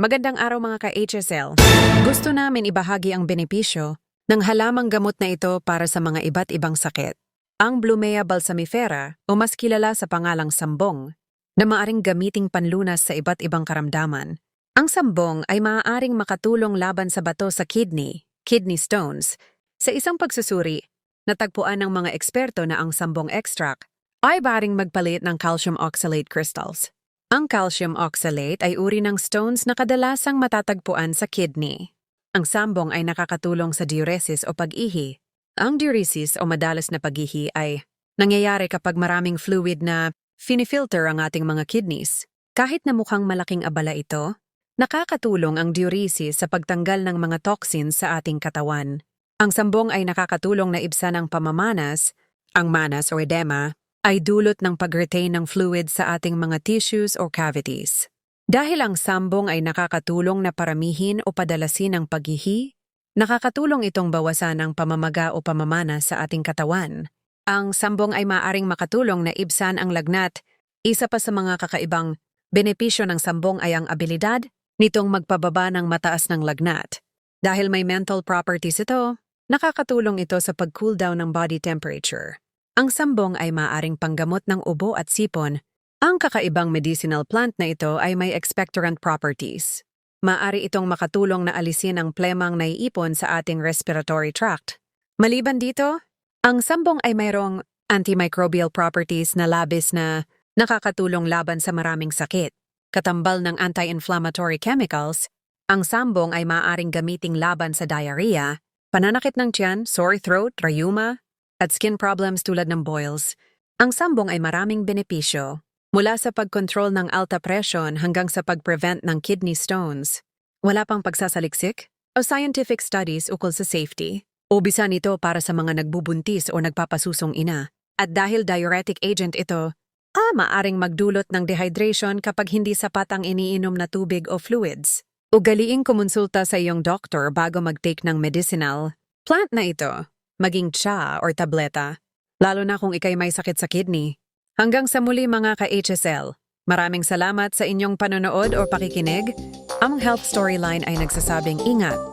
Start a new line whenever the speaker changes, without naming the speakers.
Magandang araw mga ka-HSL. Gusto namin ibahagi ang benepisyo ng halamang gamot na ito para sa mga iba't ibang sakit. Ang Blumea balsamifera o mas kilala sa pangalang sambong na maaring gamiting panlunas sa iba't ibang karamdaman. Ang sambong ay maaaring makatulong laban sa bato sa kidney, kidney stones. Sa isang pagsusuri, natagpuan ng mga eksperto na ang sambong extract ay baring magpalit ng calcium oxalate crystals. Ang calcium oxalate ay uri ng stones na kadalasang matatagpuan sa kidney. Ang sambong ay nakakatulong sa diuresis o pag-ihi. Ang diuresis o madalas na pag-ihi ay nangyayari kapag maraming fluid na finifilter ang ating mga kidneys. Kahit na mukhang malaking abala ito, nakakatulong ang diuresis sa pagtanggal ng mga toxins sa ating katawan. Ang sambong ay nakakatulong na ibsan ang pamamanas, ang manas o edema, ay dulot ng pag-retain ng fluid sa ating mga tissues or cavities. Dahil ang sambong ay nakakatulong na paramihin o padalasin ang paghihi, nakakatulong itong bawasan ang pamamaga o pamamana sa ating katawan. Ang sambong ay maaring makatulong na ibsan ang lagnat. Isa pa sa mga kakaibang benepisyo ng sambong ay ang abilidad nitong magpababa ng mataas ng lagnat. Dahil may mental properties ito, nakakatulong ito sa pag-cool down ng body temperature. Ang sambong ay maaring panggamot ng ubo at sipon. Ang kakaibang medicinal plant na ito ay may expectorant properties. Maari itong makatulong na alisin ang plemang naiipon sa ating respiratory tract. Maliban dito, ang sambong ay mayroong antimicrobial properties na labis na nakakatulong laban sa maraming sakit. Katambal ng anti-inflammatory chemicals, ang sambong ay maaaring gamiting laban sa diarrhea, pananakit ng tiyan, sore throat, rayuma, at skin problems tulad ng boils, ang sambong ay maraming benepisyo, mula sa pag-control ng alta presyon hanggang sa pag-prevent ng kidney stones. Wala pang pagsasaliksik o scientific studies ukol sa safety, o bisa nito para sa mga nagbubuntis o nagpapasusong ina. At dahil diuretic agent ito, ah, maaring magdulot ng dehydration kapag hindi sapat ang iniinom na tubig o fluids. Ugaliing kumonsulta sa iyong doktor bago mag-take ng medicinal plant na ito maging tsa or tableta, lalo na kung ikay may sakit sa kidney. Hanggang sa muli mga ka-HSL, maraming salamat sa inyong panonood o pakikinig. Ang Health Storyline ay nagsasabing ingat